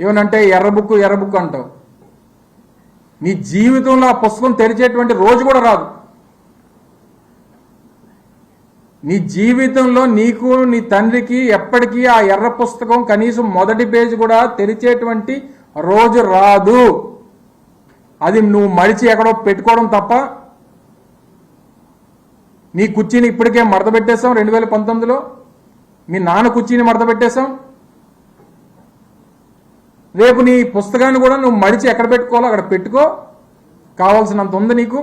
ఏమనంటే ఎర్ర బుక్ ఎర్ర బుక్ అంటావు. నీ జీవితంలో ఆ పుస్తకం తెరిచేటువంటి రోజు కూడా రాదు. నీ జీవితంలో నీకు నీ తండ్రికి ఎప్పటికీ ఆ ఎర్ర పుస్తకం కనీసం మొదటి పేజ్ కూడా తెరిచేటువంటి రోజు రాదు. అది నువ్వు మడిచి ఎక్కడో పెట్టుకోవడం తప్ప నీ కుర్చీని ఇప్పటికే మడత పెట్టేశాం రెండు వేల పంతొమ్మిదిలో. మీ నాన్న కుర్చీని మడత పెట్టేశాం. రేపు నీ పుస్తకాన్ని కూడా నువ్వు మడిచి ఎక్కడ పెట్టుకోవాలో అక్కడ పెట్టుకో. కావాల్సినంత ఉంది నీకు.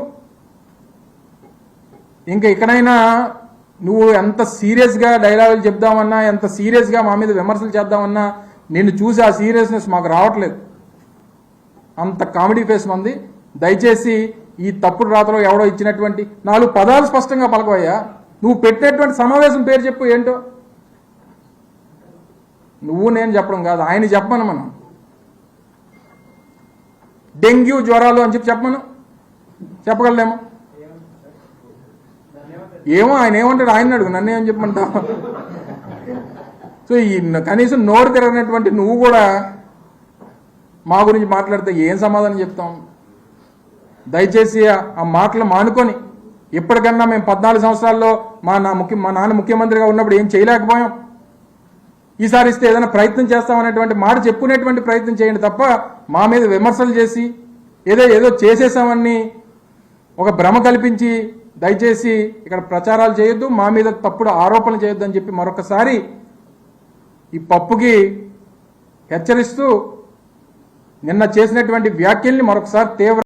ఇంకా ఇక్కడైనా నువ్వు ఎంత సీరియస్గా డైలాగులు చెప్దామన్నా ఎంత సీరియస్గా మా మీద విమర్శలు చేద్దామన్నా నిన్ను చూసి ఆ సీరియస్నెస్ మాకు రావట్లేదు. అంత కామెడీ ఫేస్ మంది. దయచేసి ఈ తప్పుడు రాతలో ఎవడో ఇచ్చినటువంటి నాలుగు పదాలు స్పష్టంగా పలకవయ్యా. నువ్వు పెట్టినటువంటి సమావేశం పేరు చెప్పు ఏంటో? నువ్వు నేను చెప్పడం కాదు ఆయన చెప్పను మనం. డెంగ్యూ జ్వరాలు అని చెప్పి చెప్పమను? చెప్పగలనేమో? ఏమో ఆయన ఏమంటాడు? ఆయన అడుగు నన్ను ఏం చెప్పమంటావు? సో ఈ కనీసం నోరు తిరగనటువంటి నువ్వు కూడా మా గురించి మాట్లాడితే ఏం సమాధానం చెప్తాం? దయచేసి ఆ- ఆ మాటలు మానుకొని ఇప్పటికన్నా మేము పద్నాలుగు సంవత్సరాల్లో మా నా ముఖ్య మా నాన్న ముఖ్యమంత్రిగా ఉన్నప్పుడు ఏం చేయలేకపోయాం? ఈసారి ఇస్తే ఏదైనా ప్రయత్నం చేస్తామనేటువంటి మాట చెప్పుకునేటువంటి ప్రయత్నం చేయండి తప్ప మా మీద విమర్శలు చేసి ఏదో ఏదో చేసేసామని ఒక భ్రమ కల్పించి దయచేసి ఇక్కడ ప్రచారాలు చేయొద్దు మా మీద తప్పుడు ఆరోపణలు చేయొద్దు అని చెప్పి మరొకసారి ఈ పప్పుకి హెచ్చరిస్తూ నిన్న చేసినటువంటి వ్యాఖ్యల్ని మరొకసారి తీవ్ర